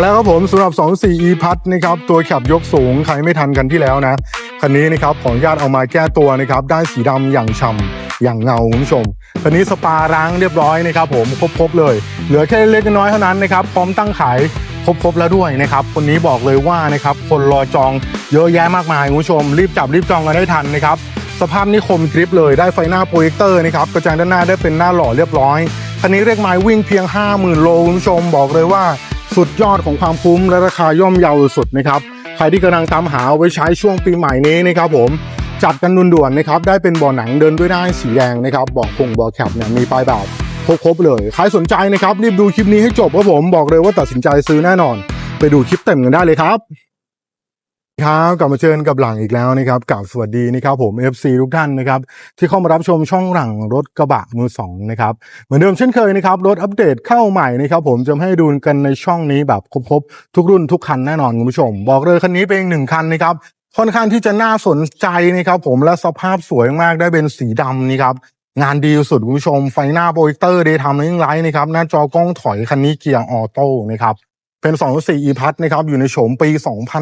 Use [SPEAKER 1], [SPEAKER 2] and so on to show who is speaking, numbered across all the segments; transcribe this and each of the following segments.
[SPEAKER 1] แล้วครับผมสำหรับ 24 e พัทนะครับตัวแคบยกสูงใครไม่ทันกันที่แล้วนะ คันนี้นะครับขออนุญาตเอามาแก้ตัวนะครับได้สีดำอย่างฉ่ำอย่างเงาคุณผู้ชม คันนี้สปาร้างเรียบร้อยนะครับผมครบๆเลย เหลือแค่เล็กน้อยเท่านั้นนะครับพร้อมตั้งขายครบๆแล้วด้วยนะครับคนนี้บอกเลยว่านะครับคนรอจองเยอะแยะมากมายคุณผู้ชม รีบจับรีบจองกันได้ทันนะครับสภาพนี่คมกริปเลยได้ไฟหน้าโปรเจคเตอร์นะครับกระจังด้านหน้าได้เป็นหน้าหล่อเรียบร้อยคันนี้เรียกไม้วิ่งเพียง 50,000 โลคุณผู้ชมบอกเลยว่า สุดยอดของความคุ้มและราคาย่อมเยาสุดนะครับ ใครที่กำลังตามหาเอาไว้ใช้ช่วงปีใหม่นี้นะครับผมจัดกันด่วนๆนะครับได้เป็นบ่อหนังเดินด้วยได้สีแดงนะครับบอกคงเบอกแคปเนี่ยมีปลายแบบครบๆเลยใครสนใจนะครับรีบดูคลิปนี้ให้จบครับผมบอกเลยว่าตัดสินใจซื้อแน่นอน ไปดูคลิปเต็มกันได้เลยครับ ครับกลับมาเจอกันกับหลังอีกแล้วนะครับกับสวัสดีนะครับผม FC ทุกท่านนะครับที่เข้ามารับชมช่องหลังรถกระบะมือสองนะครับเหมือนเดิมเช่นเคยนะครับรถอัปเดตเข้าใหม่นะครับผมจะให้ดูกันในช่องนี้แบบครบๆทุกรุ่นทุกคันแน่นอนคุณผู้ชม บอกเลยคันนี้เป็นอีกหนึ่งคันนะครับค่อนข้างที่จะน่าสนใจนะครับผมและสภาพสวยมากได้เป็นสีดำนี่ครับงานดีสุดคุณผู้ชมไฟหน้าโปรเจคเตอร์เดย์ทำนิ่งไลท์นะครับหน้าจอกล้องถอยคันนี้เกียร์ออโต้นะครับ เป็น 2.4 e พัทนะครับอยู่ในโฉมปี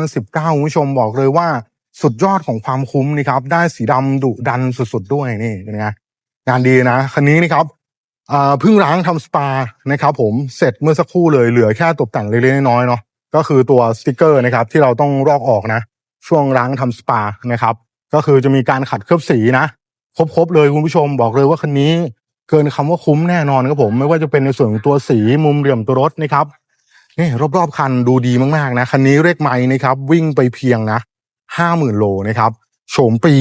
[SPEAKER 1] 2019คุณผู้ชมบอกเลยว่าสุดยอดของความคุ้มนะครับได้สีดำดุดันสุดๆด้วยนี่นไงงานดีนะ คันนี้นะครับเพิ่งล้างทำสปานะครับผมเสร็จเมื่อสักครู่เลยเหลือแค่ตกแต่งเล็กๆน้อยๆเนาะก็คือตัวสติกเกอร์นะครับที่เราต้องรอกออกนะ ช่วงล้างทำสปานะครับก็คือจะมีการขัดเคลือบสีนะครบๆเลยคุณผู้ชมบอกเลยว่าคันนี้เกินคำว่าคุ้มแน่นอนครับผม ไม่ว่าจะเป็นในส่วนของตัวสีมุมเหลี่ยมตัวรถนะครับ นี่รอบๆคันดูดีมากๆนะคันนี้เรียกไม้นะครับ วิ่งไปเพียงนะห้าหมื่นโลนะครับโฉมปี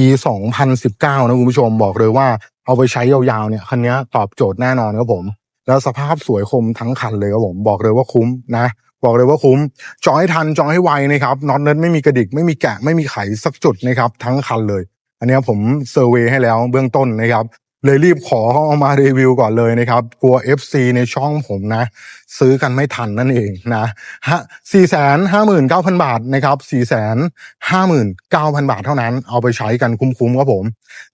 [SPEAKER 1] 2019 นะคุณผู้ชมบอกเลยว่าเอาไปใช้ยาวๆเนี่ยคันนี้ตอบโจทย์แน่นอนครับผม แล้วสภาพสวยคมทั้งคันเลยครับผมบอกเลยว่าคุ้มนะบอกเลยว่าคุ้มจองให้ทันจองให้ไวนะครับน็อตเน็ตไม่มีกระดิกไม่มีแกะไม่มีไขสักจุดนะครับทั้งคันเลย อันนี้ผมเซอร์เวยให้แล้วเบื้องต้นนะครับ เลยรีบขอเขาเอามารีวิวก่อนเลยนะครับ กลัว FC ในช่องผมนะ ซื้อกันไม่ทันนั่นเองนะฮะสี่แสนห้าหมื่นเก้าพันบาทนะครับสี่แสนห้าหมื่นเก้าพันบาทเท่านั้น เอาไปใช้กันคุ้มๆครับผม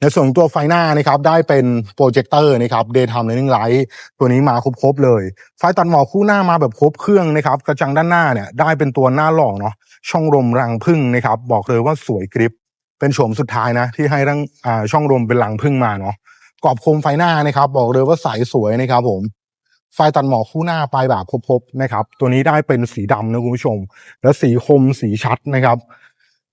[SPEAKER 1] ในส่วนตัวไฟหน้านะครับได้เป็นโปรเจคเตอร์นะครับ Daytime Running Light ตัวนี้มาครบๆเลย ไฟตัดหมอกคู่หน้ามาแบบครบเครื่องนะครับ กระจังด้านหน้าเนี่ยได้เป็นตัวหน้าหล่อเนาะ ช่องลมรังพึ่งนะครับ บอกเลยว่าสวยกริปเป็นโฉมสุดท้ายนะที่ให้รังอ่าช่องลมเป็นรังพึ่งมาเนาะ กรอบโคมไฟหน้านะครับ บอกเลยว่าใสสวยนะครับ ผม ไฟตัดหมอกคู่หน้าปลายแบบครบๆนะครับ ตัวนี้ได้เป็นสีดำนะคุณผู้ชม และสีคมสีชัดนะครับ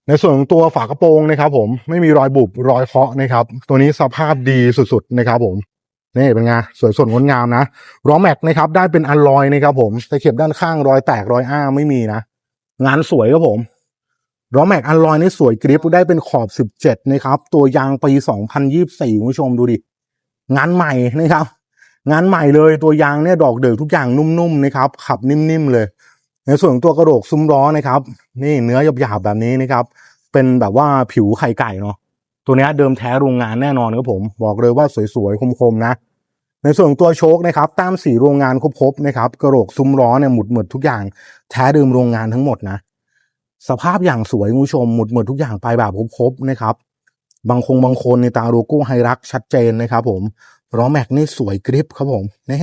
[SPEAKER 1] ในส่วนของตัวฝากระโปรงนะครับ ผมไม่มีรอยบุบรอยเคาะนะครับ ตัวนี้สภาพดีสุดๆนะครับ ผมนี่เป็นไงสวยสดงดงามนะล้อแม็กนะครับ ได้เป็นอัลลอยนะครับ ผมตะเข็บด้านข้างรอยแตกรอยอ้าไม่มีนะงานสวยครับผมล้อแม็กอัลลอยนี่สวยกริปได้เป็นขอบ 17 นะครับ ตัวยางปี 2024คุณผู้ชมดูดิ งานใหม่นะครับ งานใหม่เลยตัวยางเนี่ยดอกเดือกทุกอย่างนุ่มๆนะครับ ขับนิ่มๆเลย ในส่วนของตัวกระโหลกซุ้มล้อนะครับ นี่เนื้อหยาบๆแบบนี้นะครับ เป็นแบบว่าผิวไข่ไก่เนาะตัวนี้เดิมแท้โรงงานแน่นอนครับผม บอกเลยว่าสวยๆคมๆนะ ในส่วนของตัวโชคนะครับตามสีโรงงานครบๆนะครับ กระโหลกซุ้มล้อเนี่ยหมุดหมดทุกอย่างแท้เดิมโรงงานทั้งหมดนะ สภาพอย่างสวยคุณผู้ชมหมุดหมดทุกอย่างไปแบบครบๆนะครับ บางคงบางคนในตาโลโก้ไฮรักชัดเจนนะครับผมล้อแม็กนี่สวยกริปครับผมนี่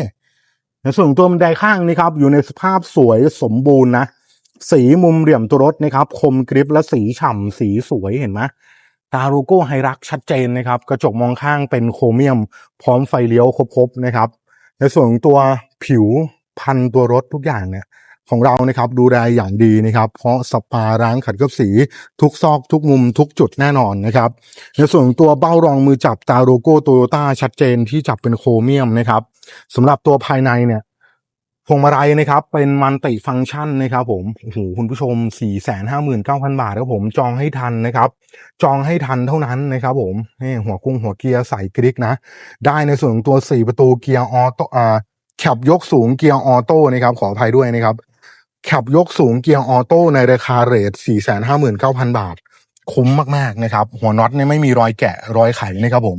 [SPEAKER 1] ในส่วนของตัวบันไดข้างนี่ครับอยู่ในสภาพสวยสมบูรณ์นะสีมุมเหลี่ยมตัวรถนะครับ คมกริปและสีฉ่ำสีสวยเห็นไหมตาโลโก้ไฮรักชัดเจนนะครับ กระจกมองข้างเป็นโครเมียม พร้อมไฟเลี้ยวครบๆนะครับ ในส่วนของตัวผิวพันตัวรถทุกอย่างเนี่ย ของเรานะครับดูแลอย่างดีนะครับ เพราะสปาร้างขัดเคลือบสีทุกซอกทุกมุมทุกจุดแน่นอนนะครับ ในส่วนตัวเบ้ารองมือจับตาโลโก้โตโยต้าชัดเจนที่จับเป็นโครเมียมนะครับสำหรับตัวภายในเนี่ยพวงมาลัยนะครับ เป็นมันติฟังก์ชันนะครับผมโอ้โหคุณผู้ชม 4 5 9 0 0 0 บาทครับผมจองให้ทันนะครับ จองให้ทันเท่านั้นนะครับผมนี่หัวกุ้งหัวเกียร์ใส่กริกนะ ได้ในส่วนของตัว 4 ประตูเกียร์ออโต้อ่าขับยกสูงเกียร์ออโต้นะครับขออภัยด้วยนะครับ ขับยกสูงเกียร์ออโต้ในราคาเรท 459,000 บาท คุ้มมากๆนะครับ หัวน็อตเนี่ยไม่มีรอยแกะรอยไขนะครับผม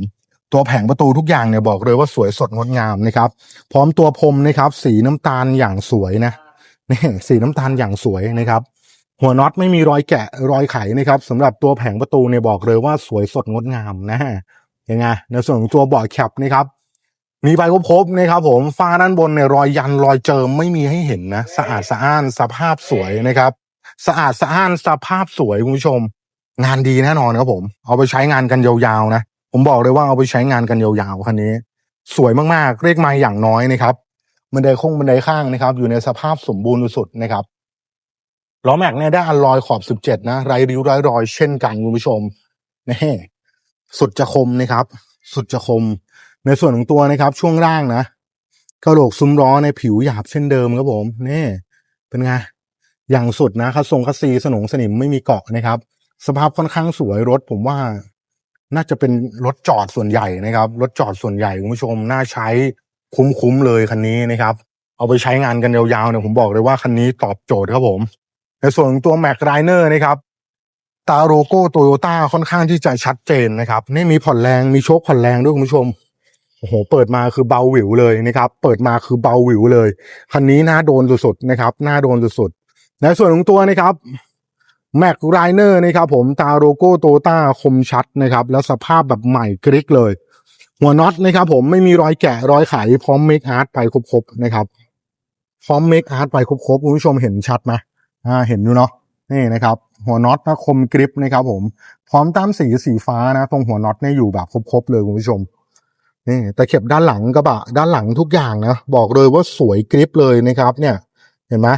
[SPEAKER 1] ตัวแผงประตูทุกอย่างเนี่ยบอกเลยว่าสวยสดงดงามนะครับ พร้อมตัวพรมนะครับ สีน้ำตาลอย่างสวยนะนี่สีน้ำตาลอย่างสวยนะครับ หัวน็อตไม่มีรอยแกะรอยไขนะครับสำหรับตัวแผงประตูเนี่ยบอกเลยว่าสวยสดงดงามนะยังไงในส่วนของตัวเบาะแคปนะครับ มีใบครบๆนะครับผมฟ้าด้านบนเนี่ยรอยยันรอยเจิมไม่มีให้เห็นนะ สะอาดสะอ้านสภาพสวยนะครับ สะอาดสะอ้านสภาพสวยคุณผู้ชม งานดีแน่นอนครับผม เอาไปใช้งานกันยาวๆนะ ผมบอกเลยว่าเอาไปใช้งานกันยาวๆคันนี้ สวยมากๆเรียกไม้อย่างน้อยนะครับบันไดคงบันไดข้างนะครับ อยู่ในสภาพสมบูรณ์สุดนะครับล้อแม็กเนี่ยได้อัลลอยขอบ 17 นะไรริ้วไรรอยเช่นกันคุณผู้ชมนี่สุดจะคมนะครับ สุดจะคม ในส่วนของตัวนะครับช่วงล่างนะกระโหลกซุ้มล้อในผิวหยาบเช่นเดิมครับผมนี่เป็นไงอย่างสุดนะคัสทรงคัสซีสนงสนิมไม่มีเกาะนะครับ สภาพค่อนข้างสวยรถผมว่า น่าจะเป็นรถจอดส่วนใหญ่นะครับ รถจอดส่วนใหญ่คุณผู้ชมน่าใช้คุ้มๆเลยคันนี้นะครับ เอาไปใช้งานกันยาวๆเนี่ยผมบอกเลยว่าคันนี้ตอบโจทย์ครับผม ในส่วนของตัวแม็กไรเนอร์นะครับตาโลโก้โตโยต้าค่อนข้างที่จะชัดเจนนะครับนี่มีผ่อนแรงมีโชคผ่อนแรงด้วยคุณผู้ชม โอ้โห เปิดมาคือเบาหวิวเลยนะครับ เปิดมาคือเบาหวิวเลย คันนี้น่าโดนสุดๆนะครับ น่าโดนสุดๆ ในส่วนของตัวนะครับแม็กไรเนอร์นะครับผม ตาโลโก้โตต้าคมชัดนะครับ แล้วสภาพแบบใหม่กริกเลย หัวน็อตนะครับผมไม่มีรอยแกะรอยไขพร้อมเมคอาร์ตไปครบๆนะครับ พร้อมเมคอาร์ตไปครบๆคุณผู้ชมเห็นชัดไหมอ่า เห็นอยู่เนาะ นี่นะครับ หัวน็อตนะคมกริปนะครับผม พร้อมตามสีสีฟ้านะ ตรงหัวน็อตเนี่ยอยู่แบบครบๆเลยคุณผู้ชม นี่ตะเข็บด้านหลังกระบะด้านหลังทุกอย่างนะ บอกเลยว่าสวยกริปเลยนะครับ เนี่ย เห็นไหม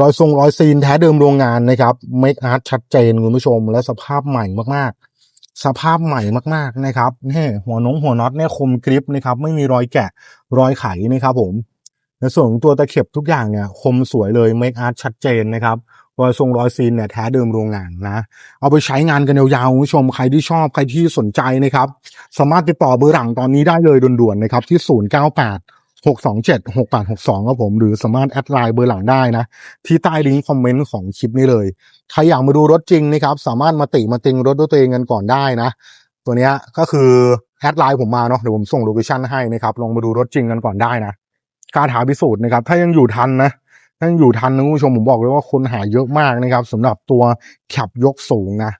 [SPEAKER 1] รอยทรงรอยซีนแท้เดิมโรงงานนะครับเมคอาร์ตชัดเจนคุณผู้ชม และสภาพใหม่มากๆ สภาพใหม่มากๆนะครับนี่หัวนงหัวน็อตเนี่ยคมกริปนะครับ ไม่มีรอยแกะรอยไขนะครับผมในส่วนของตัวตะเข็บทุกอย่างเนี่ยคมสวยเลยเมคอาร์ตชัดเจนนะครับ รอยทรงรอยซีนเนี่ยแท้เดิมโรงงานนะ เอาไปใช้งานกันยาวๆคุณผู้ชมใครที่ชอบใครที่สนใจนะครับ สามารถติดต่อเบอร์หลังตอนนี้ได้เลยด่วนๆนะครับที่ 098 627 6862ครับผม หรือสามารถแอดไลน์เบอร์หลังได้นะ ที่ใต้ลิงก์คอมเมนต์ของคลิปนี้เลย ใครอยากมาดูรถจริงนะครับ สามารถมาติมาติงรถด้วยตัวเองกันก่อนได้นะ ตัวนี้ก็คือแอดไลน์ผมมาเนาะเดี๋ยวผมส่งโลเคชั่นให้นะครับลองมาดูรถจริงกันก่อนได้นะการหาพิสูจน์นะครับ ถ้ายังอยู่ทันนะ ยังอยู่ทันนะคุณผู้ชมผมบอกเลยว่าคนหาเยอะมากนะครับสำหรับตัวขับยกสูงนะ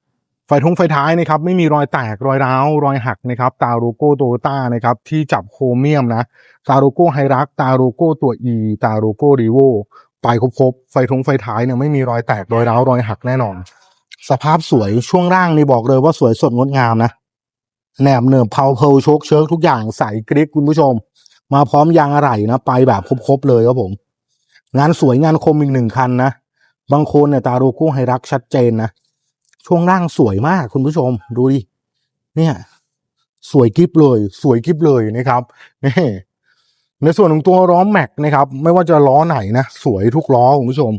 [SPEAKER 1] ไฟทงไฟท้ายนะครับไม่มีรอยแตกรอยร้าวรอยหักนะครับตาโลโก้โตโยต้านะครับที่จับโครเมียมนะตาโลโก้ไฮรักตาโลโก้ตัว E ตาโลโก้รีโวไปครบๆไฟทงไฟท้ายเนี่ยไม่มีรอยแตกรอยร้าวรอยหักแน่นอน สภาพสวยช่วงล่างนี่บอกเลยว่าสวยสดงดงามนะแหนบเนิบเพาเพลโชคเชิร์กทุกอย่างใสกริกคุณผู้ชม มาพร้อมยางอะไหล่นะไปแบบครบๆเลยครับผม งานสวยงานคมอีกหนึ่งคันนะ บางคนเนี่ยตาโลโก้ไฮรักชัดเจนนะ ช่วงล่างสวยมากคุณผู้ชมดูดิ เนี่ย สวยกิฟเลย สวยกิฟเลยนะครับนี่ในส่วนของตัวล้อแม็กนะครับ ไม่ว่าจะล้อไหนนะ สวยทุกล้อคุณผู้ชม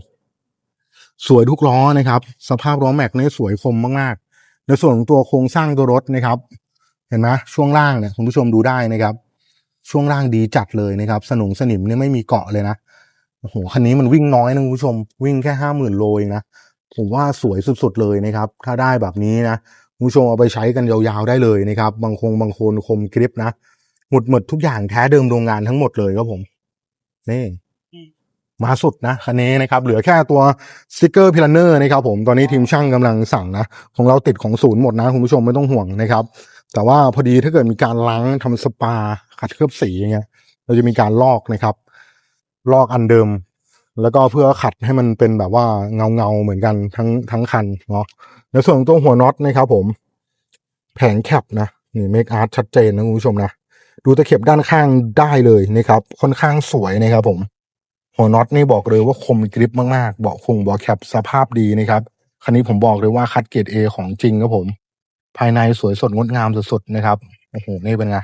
[SPEAKER 1] สวยทุกล้อนะครับ สภาพล้อแม็กนี่สวยคมมากๆในส่วนของตัวโครงสร้างตัวรถนะครับ เห็นไหมช่วงล่างเนี่ยคุณผู้ชมดูได้นะครับ ช่วงล่างดีจัดเลยนะครับ สนุงสนิมเนี่ยไม่มีเกาะเลยนะ โอ้โหคันนี้มันวิ่งน้อยนะคุณผู้ชม วิ่งแค่ห้าหมื่นโลเองนะผมว่าสวยสุดๆเลยนะครับ ถ้าได้แบบนี้นะคุณผู้ชมเอาไปใช้กันยาวๆได้เลยนะครับ บางคงบางคนคมกริปนะหมดหมดทุกอย่างแท้เดิมโรงงานทั้งหมดเลยครับผมนี่มาสุดนะคันนี้นะครับ เหลือแค่ตัวสติกเกอร์พิลเนอร์นะครับผมตอนนี้ทีมช่างกำลังสั่งนะ ของเราติดของศูนย์หมดนะคุณผู้ชมไม่ต้องห่วงนะครับ แต่ว่าพอดีถ้าเกิดมีการล้างทำสปาขัดเคลือบสีอย่างเงี้ยเราจะมีการลอกนะครับ ลอกอันเดิม แล้วก็เพื่อขัดให้มันเป็นแบบว่าเงาเงาเหมือนกันทั้งทั้งคันเนาะในส่วนของตัวหัวน็อตนะครับผมแผงแคปนะนี่เมคอาร์ตชัดเจนนะคุณผู้ชมนะดูตะเข็บด้านข้างได้เลยนะครับ ค่อนข้างสวยนะครับผม หัวน็อตนี่บอกเลยว่าคมกริปมากๆเบาะคงเบาะแคปสภาพดีนะครับคันนี้ผมบอกเลยว่าคัดเกรดเอของจริงครับผม ภายในสวยสดงดงามสุดๆนะครับโอ้โหนี่เป็นไง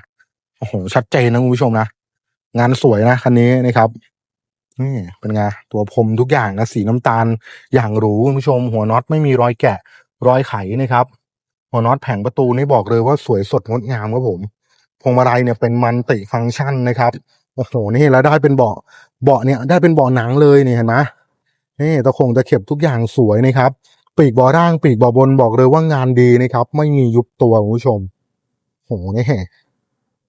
[SPEAKER 1] โอ้โหชัดเจนนะคุณผู้ชมนะงานสวยนะคันนี้นะครับ นี่เป็นไงตัวพรมทุกอย่างนะสีน้ำตาลอย่างหรูคุณผู้ชม หัวน็อตไม่มีรอยแกะรอยไขนะครับ หัวน็อตแผงประตูนี่บอกเลยว่าสวยสดงดงามครับผมพวงมาลัยเนี่ยเป็นมันติฟังก์ชันนะครับโอ้โหนี่แล้วได้เป็นเบาะเบาะเนี่ยได้เป็นเบาะหนังเลยนี่เห็นไหมนี่ตะคงตะเข็บทุกอย่างสวยนะครับ ปีกเบาะล่างปีกเบาะบนบอกเลยว่างานดีนะครับ ไม่มียุบตัวคุณผู้ชมโหนี่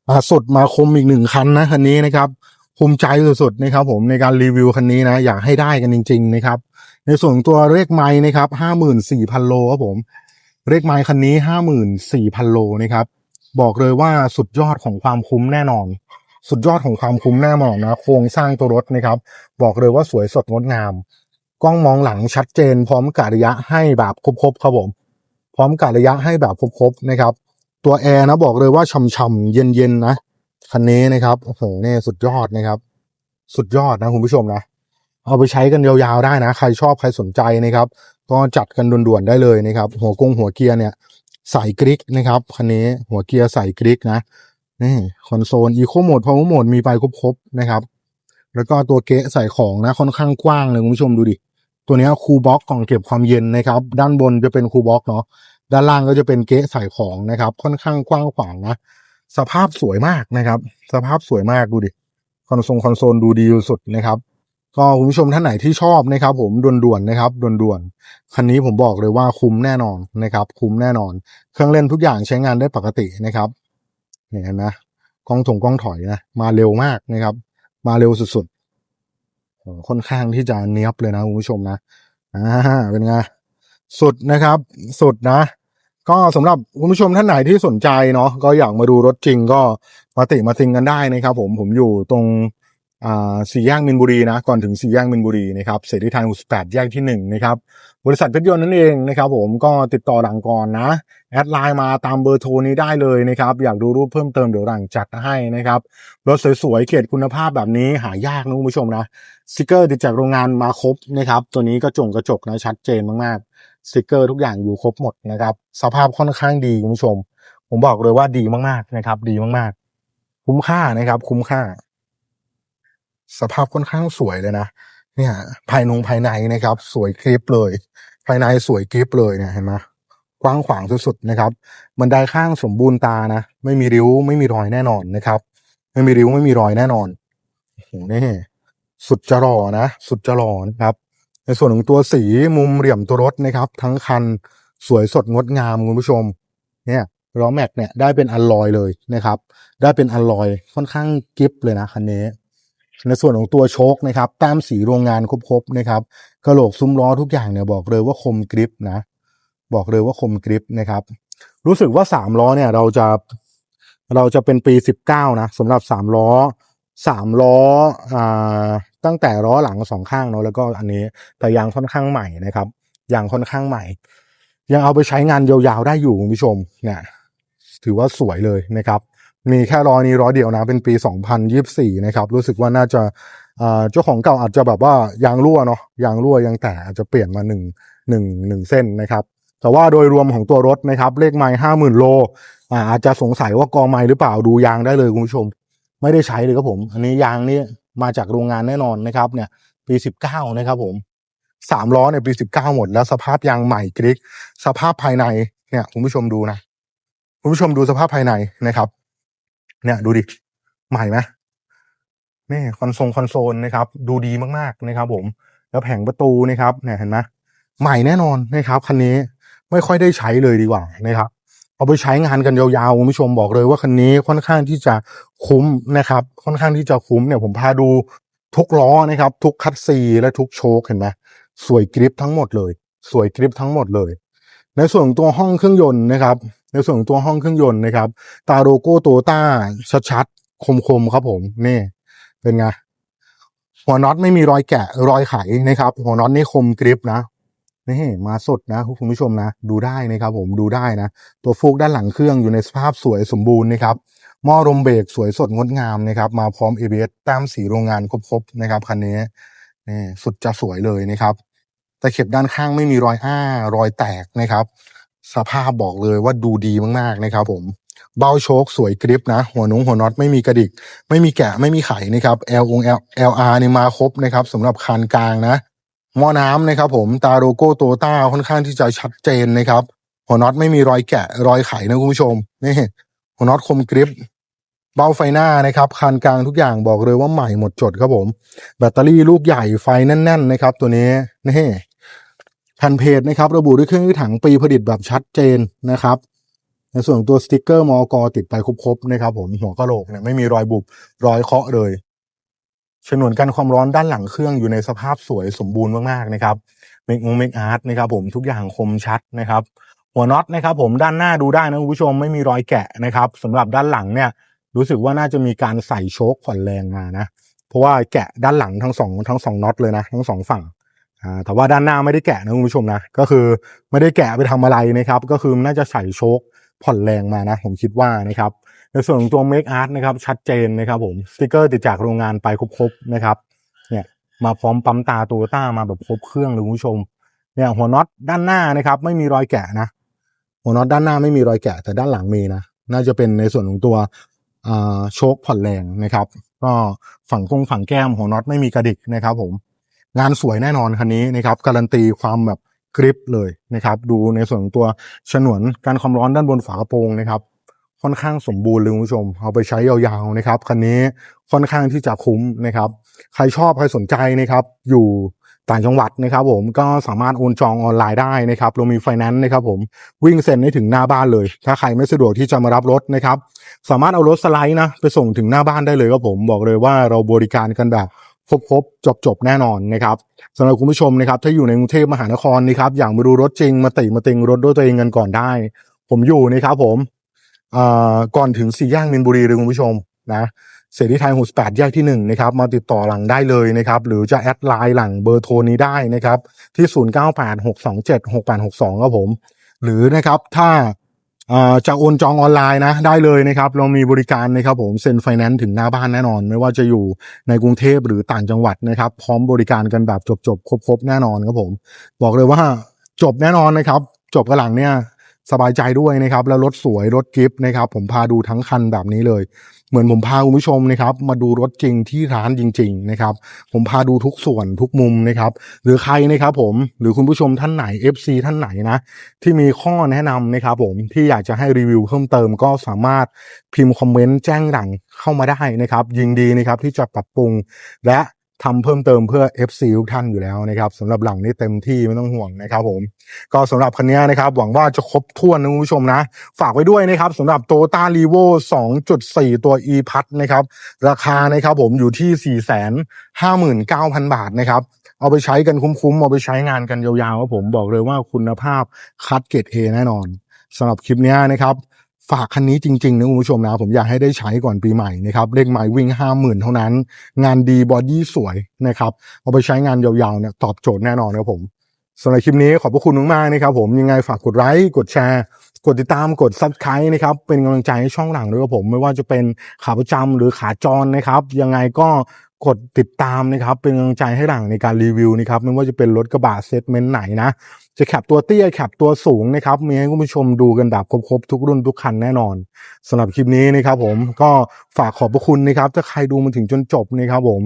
[SPEAKER 1] อ่าสุดมาคมอีกหนึ่งคันนะคันนี้นะครับ ภูมิใจสุดๆนะครับผมในการรีวิวคันนี้นะอยากให้ได้กันจริง ๆ นะครับ ในส่วนตัวเลขไม้นะครับห้าหมื่นสี่พันโลครับผมเลขไม้คันนี้ห้าหมื่นสี่พันโลนะครับบอกเลยว่าสุดยอดของความคุ้มแน่นอน สุดยอดของความคุ้มแน่นอนนะโครงสร้างตัวรถนะครับ บอกเลยว่าสวยสดงดงาม กล้องมองหลังชัดเจน พร้อมกะระยะให้แบบครบๆครับผมพร้อมกะระยะให้แบบครบๆนะครับ ตัวแอร์นะบอกเลยว่าช่ำๆเย็นๆนะ คันนี้นะครับโอ้โหเนี่ยสุดยอดนะครับ สุดยอดนะคุณผู้ชมนะ เอาไปใช้กันยาวๆได้นะ ใครชอบใครสนใจนะครับ ก็จัดกันด่วนๆได้เลยนะครับ หัวกงหัวเกียร์เนี่ยใส่กริกนะครับคันนี้หัวเกียร์ใส่กริกนะนี่คอนโซลอีโคโหมดพาวเวอร์โหมดมีไปครบๆนะครับ แล้วก็ตัวเกะใส่ของนะค่อนข้างกว้างเลยคุณผู้ชมดูดิตัวนี้คูบ็อกกล่องเก็บความเย็นนะครับ ด้านบนจะเป็นคูบ็อกเนาะด้านล่างก็จะเป็นเกะใส่ของนะครับ ค่อนข้างกว้างขวางนะ สภาพสวยมากนะครับ สภาพสวยมากดูดิคอนโซลคอนโซลดูดีสุดนะครับ ก็คุณผู้ชมท่านไหนที่ชอบนะครับ ผมด่วนๆนะครับด่วนๆคันนี้ผมบอกเลยว่าคุ้มแน่นอนนะครับ คุ้มแน่นอน เครื่องเล่นทุกอย่างใช้งานได้ปกตินะครับเนี่ยเห็นะกล้องถงกล้องถอยนะมาเร็วมากนะครับ มาเร็วสุดๆค่อนข้างที่จะเนี้ยบเลยนะคุณผู้ชมนะอ่าเป็นไงสุดนะครับ สุดนะ ก็สำหรับคุณผู้ชมท่านไหนที่สนใจเนาะก็อยากมาดูรถจริงก็มาติมาติงกันได้นะครับผมผมอยู่ตรงอ่าสี่แยกมินบุรีนะก่อนถึงสี่แยกมินบุรีนะครับเสรีทาง68แยกที่หนึ่งนะครับบริษัทเพชรยนต์นั่นเองนะครับผมก็ติดต่อหลังก่อนนะ แอดไลน์มาตามเบอร์โทรนี้ได้เลยนะครับ อยากดูรูปเพิ่มเติมเดี๋ยวหลังจัดให้นะครับ รถสวยๆเกรดคุณภาพแบบนี้หายากนะคุณผู้ชมนะสติกเกอร์ติดจากโรงงานมาครบนะครับ ตัวนี้กระจงกระจกนะชัดเจนมากๆ สติกเกอร์ทุกอย่างอยู่ครบหมดนะครับ สภาพค่อนข้างดีคุณผู้ชม ผมบอกเลยว่าดีมากๆนะครับ ดีมากๆ คุ้มค่านะครับ คุ้มค่า สภาพค่อนข้างสวยเลยนะเนี่ย ภายนงภายในนะครับ สวยกริบเลย ภายในสวยกริบเลยเนี่ยเห็นไหมกว้างขวางสุดๆนะครับบันไดข้างสมบูรณ์ตานะไม่มีริ้วไม่มีรอยแน่นอนนะครับ ไม่มีริ้วไม่มีรอยแน่นอนโอ้โหนี่สุดจะหล่อนะ สุดจะหล่อนะครับ ในส่วนของตัวสีมุมเหลี่ยมตัวรถนะครับ ทั้งคันสวยสดงดงามคุณผู้ชม เนี่ยล้อแม็กเนี่ยได้เป็นอลลอยเลยนะครับ ได้เป็นอลลอยค่อนข้างกิฟเลยนะคันนี้ ในส่วนของตัวโชคนะครับต้มสีโรงงานครบๆนะครับกระโหลกซุ้มล้อทุกอย่างเนี่ยบอกเลยว่าคมกริปนะ บอกเลยว่าคมกริปนะครับ รู้สึกว่าสามล้อเนี่ยเราจะเราจะเป็นปีสิบเก้านะสำหรับสามล้อสามล้ออ่า ตั้งแต่ล้อหลังสองข้างเนาะแล้วก็อันนี้แต่ยางค่อนข้างใหม่นะครับยางค่อนข้างใหม่ ยังเอาไปใช้งานยาวๆได้อยู่คุณผู้ชมเนี่ยถือว่าสวยเลยนะครับ มีแค่ล้อนี้ล้อเดียวนะเป็นปี 2024 นะครับ รู้สึกว่าน่าจะอ่าเจ้าของเก่าอาจจะแบบว่ายางรั่วเนาะยางรั่วยางแตกอาจจะเปลี่ยนมาหนึ่งหนึ่งหนึ่งเส้นนะครับ แต่ว่าโดยรวมของตัวรถนะครับ เลขไม้ห้าหมื่นโลอ่าอาจจะสงสัยว่ากองไม้หรือเปล่าดูยางได้เลยคุณผู้ชม ไม่ได้ใช้เลยครับผม อันนี้ยางนี่ มาจากโรงงานแน่นอนนะครับเนี่ยปี19นะครับผมสามล้อเนี่ยปี19หมด แล้วสภาพยางใหม่กริกสภาพภายในเนี่ยคุณผู้ชมดูนะคุณผู้ชมดูสภาพภายในนะครับ เนี่ยดูดิใหม่ไหมนี่คอนโซลคอนโซลนะครับ ดูดีมากๆนะครับ ผม แล้วแผงประตูนะครับเนี่ยเห็นไหมใหม่แน่นอนนะครับคันนี้ไม่ค่อยได้ใช้เลยดีกว่านะครับ เอาไปใช้งานกันยาวๆคุณผู้ชมบอกเลยว่าคันนี้ค่อนข้างที่จะคุ้มนะครับ ค่อนข้างที่จะคุ้มเนี่ยผมพาดูทุกล้อนะครับ ทุกคัตซีและทุกโชคเห็นไหมสวยกริปทั้งหมดเลย สวยกริปทั้งหมดเลย ในส่วนของตัวห้องเครื่องยนต์นะครับ ในส่วนของตัวห้องเครื่องยนต์นะครับ ตาโลโก้โตต้าชัดๆคมๆครับผมนี่ เป็นไงหัวน็อตไม่มีรอยแกะรอยไขนะครับ หัวน็อตนี่คมกริปนะ นี่มาสดนะคุณผู้ชมนะ ดูได้นะครับผมดูได้นะ ตัวฟูกด้านหลังเครื่องอยู่ในสภาพสวยสมบูรณ์นะครับหม้อลมเบรกสวยสดงดงามนะครับ มาพร้อม ABS แต้มสีโรงงานครบๆนะครับคันนี้นี่สุดจะสวยเลยนะครับแต่เข็บด้านข้างไม่มีรอยอ้ารอยแตกนะครับ สภาพบอกเลยว่าดูดีมากๆนะครับผมเบ้าโชคสวยกริปนะ หัวนุ้งหัวน็อตไม่มีกระดิก ไม่มีแกะไม่มีไขนะครับ L อง L LR นี่มาครบนะครับสำหรับคันกลางนะ หม้อน้ำนะครับผมตาโลโก้โตต้าค่อนข้างที่จะชัดเจนนะครับ หัวน็อตไม่มีรอยแกะรอยไขนะคุณผู้ชมนี่หัวน็อตคมกริปเบ้าไฟหน้านะครับคันกลางทุกอย่างบอกเลยว่าใหม่หมดจดครับผม แบตเตอรี่ลูกใหญ่ไฟแน่น ๆ นะครับ ตัวนี้นี่แผ่นเพจนะครับ ระบุด้วยเครื่องถังปีผลิตแบบชัดเจนนะครับ ในส่วนตัวสติกเกอร์มอกติดไปครบๆนะครับผมหัวกะโหลกเนี่ยไม่มีรอยบุบรอยเคาะเลย ฉนวนกันความร้อนด้านหลังเครื่องอยู่ในสภาพสวยสมบูรณ์มากๆนะครับเมกงเมกอาร์ตนะครับผมทุกอย่างคมชัดนะครับ หัวน็อตนะครับ ผมด้านหน้าดูได้นะคุณผู้ชมไม่มีรอยแกะนะครับสำหรับด้านหลังเนี่ย รู้สึกว่าน่าจะมีการใส่โชคผ่อนแรงมานะเพราะว่าแกะด้านหลังทั้งสองทั้งสองน็อตเลยนะทั้งสองฝั่งแต่ว่าด้านหน้าไม่ได้แกะนะคุณผู้ชมนะก็คือไม่ได้แกะไปทำอะไรนะครับ ก็คือน่าจะใส่โชคผ่อนแรงมานะ ผมคิดว่านะครับ ในส่วนของตัว Make Art นะครับชัดเจนนะครับผมสติกเกอร์ติดจากโรงงานไปครบๆนะครับเนี่ยมาพร้อมปั๊มตาตัวต้ามาแบบครบเครื่องเลยคุณผู้ชมเนี่ยหัวน็อตด้านหน้านะครับ ไม่มีรอยแกะนะ หัวน็อตด้านหน้าไม่มีรอยแกะแต่ด้านหลังมีนะน่าจะเป็นในส่วนของตัวโชคผ่อนแรงนะครับ ก็ฝั่งกงฝั่งแก้มหัวน็อตไม่มีกระดิกนะครับผมงานสวยแน่นอนคันนี้นะครับ การันตีความแบบกริปเลยนะครับ ดูในส่วนของตัวฉนวนการความร้อนด้านบนฝากระโปรงนะครับ ค่อนข้างสมบูรณ์เลยคุณผู้ชม เอาไปใช้ยาวๆนะครับคันนี้ค่อนข้างที่จะคุ้มนะครับ ใครชอบใครสนใจนะครับ อยู่ต่างจังหวัดนะครับผมก็สามารถโอนจองออนไลน์ได้นะครับเรามีไฟแนนซ์นะครับผมวิ่งเซ็นให้ถึงหน้าบ้านเลย ถ้าใครไม่สะดวกที่จะมารับรถนะครับ สามารถเอารถสไลด์นะไปส่งถึงหน้าบ้านได้เลยครับผมบอกเลยว่าเราบริการกันแบบครบๆจบๆแน่นอนนะครับสำหรับคุณผู้ชมนะครับ ถ้าอยู่ในกรุงเทพมหานครนะครับ อยากมาดูรถจริงมาติมาติงรถด้วยตัวเองกันก่อนได้ ผมอยู่นะครับผม ก่อนถึงสี่แยกมินบุรีเลยคุณผู้ชมนะเสรีไทย68แปดแยกที่1นะครับมาติดต่อหลังได้เลยนะครับหรือจะแอดไลน์หลังเบอร์โทรนี้ได้นะครับที่0986276862ครับผม หรือนะครับถ้าจะโอนจองออนไลน์นะได้เลยนะครับ เรามีบริการนะครับผมเซ็นไฟแนนซ์ถึงหน้าบ้านแน่นอน ไม่ว่าจะอยู่ในกรุงเทพหรือต่างจังหวัดนะครับ พร้อมบริการกันแบบจบๆ ครบๆ แน่นอนครับผม บอกเลยว่าจบแน่นอนนะครับ จบกระหลังเนี่ย สบายใจด้วยนะครับ แล้วรถสวยรถกิฟต์นะครับ ผมพาดูทั้งคันแบบนี้เลย เหมือนผมพาคุณผู้ชมนะครับ มาดูรถจริงที่ร้านจริง ๆ นะครับ ผมพาดูทุกส่วนทุกมุมนะครับ หรือใครนะครับ ผมหรือคุณผู้ชมท่านไหน FC ท่านไหนนะที่มีข้อแนะนำนะครับ ผมที่อยากจะให้รีวิวเพิ่มเติมก็สามารถพิมพ์คอมเมนต์แจ้งหลังเข้ามาได้นะครับ ยิงดีนะครับที่จะปรับปรุงและ ทำเพิ่มเติมเพื่อ FC ทุกท่านอยู่แล้วนะครับสำหรับหลังนี้เต็มที่ไม่ต้องห่วงนะครับผม ก็สำหรับคันนี้นะครับ หวังว่าจะครบถ้วนนะคุณผู้ชมนะ ฝากไว้ด้วยนะครับสำหรับ t o y o t a r e v o 2.4 ตัว e p a s นะครับ ราคานะครับผมอยู่ที่ 459,000 บาทนะครับ เอาไปใช้กันคุ้มๆ เอาไปใช้งานกันยาวๆครับผมบอกเลยว่าคุณภาพคัดเกรด A แน่นอนสำหรับคลิปนี้นะครับ ฝากคันนี้จริงๆนะคุณผู้ชมนะผมอยากให้ได้ใช้ก่อนปีใหม่นะครับเลขไม้วิ่ง50,000เท่านั้น งานดีบอดี้สวยนะครับเอาไปใช้งานยาวๆเนี่ยตอบโจทย์แน่นอนครับผมสำหรับคลิปนี้ขอบพระคุณมากๆนะครับผมยังไงฝากกดไลค์กดแชร์กดติดตามกด subscribe นะครับเป็นกำลังใจให้ช่องหลังด้วยครับผมไม่ว่าจะเป็นขาประจำหรือขาจรนะครับ ยังไงก็ กดติดตามนะครับเป็นกำลังใจให้หลังในการรีวิวนะครับไม่ว่าจะเป็นรถกระบะเซตเมนต์ไหนนะ จะแคปตัวเตี้ยแคปตัวสูงนะครับมีให้คุณผู้ชมดูกันแบบครบๆทุกรุ่นทุกคันแน่นอนสำหรับคลิปนี้นะครับผมก็ฝากขอบพระคุณนะครับ ถ้าใครดูมาถึงจนจบนะครับผม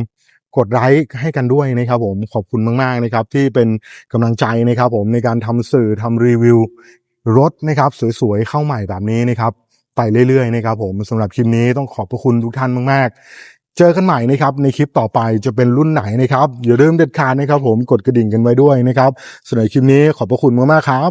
[SPEAKER 1] กดไลค์ให้กันด้วยนะครับผมขอบคุณมากๆนะครับ ที่เป็นกำลังใจนะครับผมในการทำสื่อทำรีวิวรถนะครับสวยๆเข้าใหม่แบบนี้นะครับไปเรื่อยๆนะครับผมสำหรับคลิปนี้ต้องขอบพระคุณทุกท่านมากๆ เจอกันใหม่นะครับในคลิปต่อไปจะเป็นรุ่นไหนนะครับอย่าลืมเด็ดขาดนะครับผมกดกระดิ่งกันไว้ด้วยนะครับสำหรับคลิปนี้ขอบพระคุณมากๆครับ